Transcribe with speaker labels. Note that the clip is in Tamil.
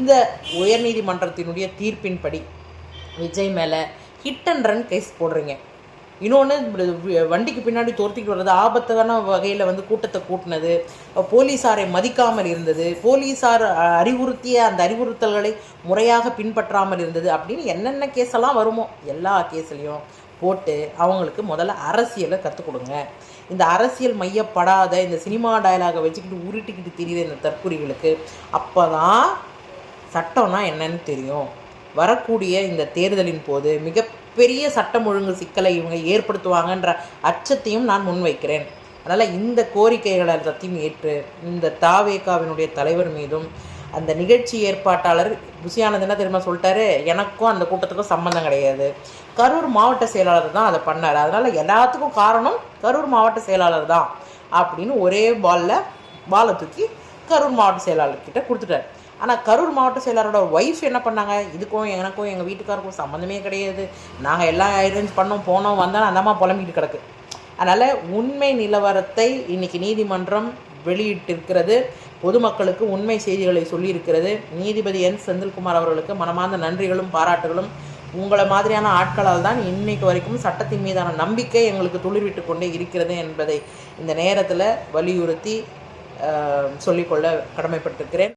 Speaker 1: இந்த உயர்நீதிமன்றத்தினுடைய தீர்ப்பின்படி விஜய் மேலே ஹிட் அண்ட் ரன் கேஸ் போடுறீங்க. இன்னொன்று வண்டிக்கு பின்னாடி துரத்திக்கிட்டு வர்றது ஆபத்தான வகையில் வந்து கூட்டத்தை கூட்டினது போலீஸாரை மதிக்காமல் இருந்தது போலீஸார் அறிவுறுத்திய அந்த அறிவுறுத்தல்களை முறையாக பின்பற்றாமல் இருந்தது அப்படின்னு என்னென்ன கேஸெல்லாம் வருமோ எல்லா கேஸ்லேயும் போட்டு அவங்களுக்கு முதல்ல அரசியலை கற்றுக் கொடுங்க. இந்த அரசியல் மையப்படாத இந்த சினிமா டயலாகை வச்சுக்கிட்டு உருட்டிக்கிட்டு தெரியுது இந்த தற்குறிகளுக்கு. அப்போ தான் சட்டம்னா என்னன்னு தெரியும். வரக்கூடிய இந்த தேர்தலின் போது மிகப்பெரிய சட்டம் ஒழுங்கு சிக்கலை இவங்க ஏற்படுத்துவாங்கன்ற அச்சத்தையும் நான் முன்வைக்கிறேன். அதனால் இந்த கோரிக்கைகளை எல்லாத்தையும் ஏற்று இந்த தாவேகாவினுடைய தலைவர் மீதும் அந்த நிகழ்ச்சி ஏற்பாட்டாளர் புசியானது என்ன தெரியுமா சொல்லிட்டாரு? எனக்கும் அந்த கூட்டத்துக்கும் சம்மந்தம் கிடையாது. கரூர் மாவட்ட செயலாளர் தான் அதை பண்ணார். அதனால் எல்லாத்துக்கும் காரணம் கரூர் மாவட்ட செயலாளர் தான் அப்படின்னு ஒரே பாலில் பாலை தூக்கி கரூர் மாவட்ட செயலாளர்கிட்ட கொடுத்துட்டார். ஆனால் கரூர் மாவட்ட செயலாளரோட ஒய்ஃப் என்ன பண்ணாங்க? இதுக்கும் எனக்கும் எங்கள் வீட்டுக்காருக்கும் சம்மந்தமே கிடையாது. நாங்கள் எல்லாம் அரேஞ்ச் பண்ணோம் போனோம் வந்தாலும் அந்தம்மா புலம்பிக்கிட்டு கிடக்கு. அதனால் உண்மை நிலவரத்தை இன்னைக்கு நீதிமன்றம் வெளியிட்டிருக்கிறது. பொதுமக்களுக்கு உண்மை செய்திகளை சொல்லியிருக்கிறது. நீதிபதி என் செந்தில்குமார் அவர்களுக்கு மனமார்ந்த நன்றிகளும் பாராட்டுகளும். உங்களை மாதிரியான ஆட்களால் தான் இன்னைக்கு வரைக்கும் சட்டத்தின் மீதான நம்பிக்கை எங்களுக்கு துளிர்விட்டு கொண்டே இருக்கிறது என்பதை இந்த நேரத்தில் வலியுறுத்தி சொல்லிக்கொள்ள கடமைப்பட்டிருக்கிறேன்.